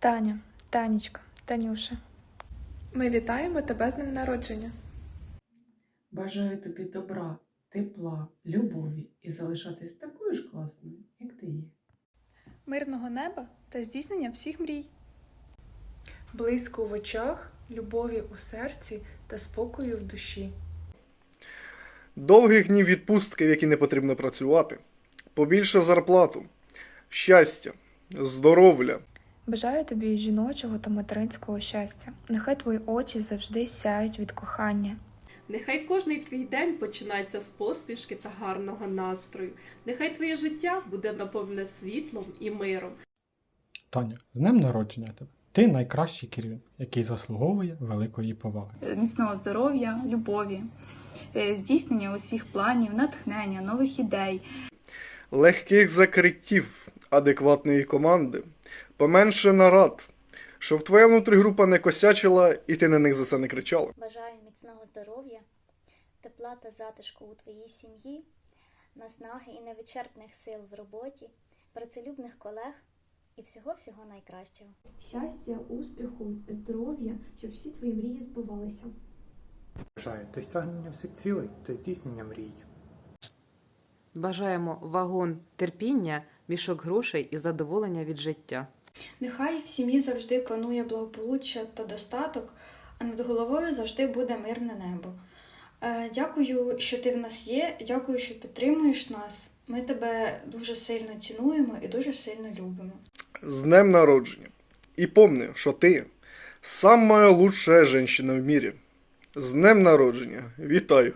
Танечка, Танюша. Ми вітаємо тебе з днем народження. Бажаю тобі добра, тепла, любові і залишатись такою ж класною, як ти є. мирного неба та здійснення всіх мрій. Блиску в очах, любові у серці та спокою в душі. Довгих днів відпустки, в які не потрібно працювати, побільше зарплату, щастя, здоров'я, Бажаю тобі жіночого та материнського щастя. Нехай твої очі завжди сяють від кохання. Нехай кожний твій день починається з посмішки та гарного настрою. Нехай твоє життя буде наповнене світлом і миром. Таня, з днем народження тебе. Ти найкращий керівник, який заслуговує великої поваги. міцного здоров'я, любові, е, здійснення усіх планів, натхнення, нових ідей. легких закриттів, адекватної команди, поменше нарад, щоб твоя внутрігрупа не косячила і ти на них за це не кричала. Бажаю міцного здоров'я, тепла та затишку у твоїй сім'ї, наснаги і невичерпних сил в роботі, працелюбних колег і всього-всього найкращого. щастя, успіху, здоров'я, щоб всі твої мрії збувалися. Бажаю досягнення всіх цілей та здійснення мрій. Бажаємо вагон терпіння, мішок грошей і задоволення від життя. Нехай в сім'ї завжди панує благополуччя та достаток, а над головою завжди буде мирне небо. Е, Дякую, що ти в нас є. Дякую, що підтримуєш нас. Ми тебе дуже сильно цінуємо і дуже сильно любимо. З днем народження. І помни, що ти самая лучшая женщина в мире. З днем народження. Вітаю!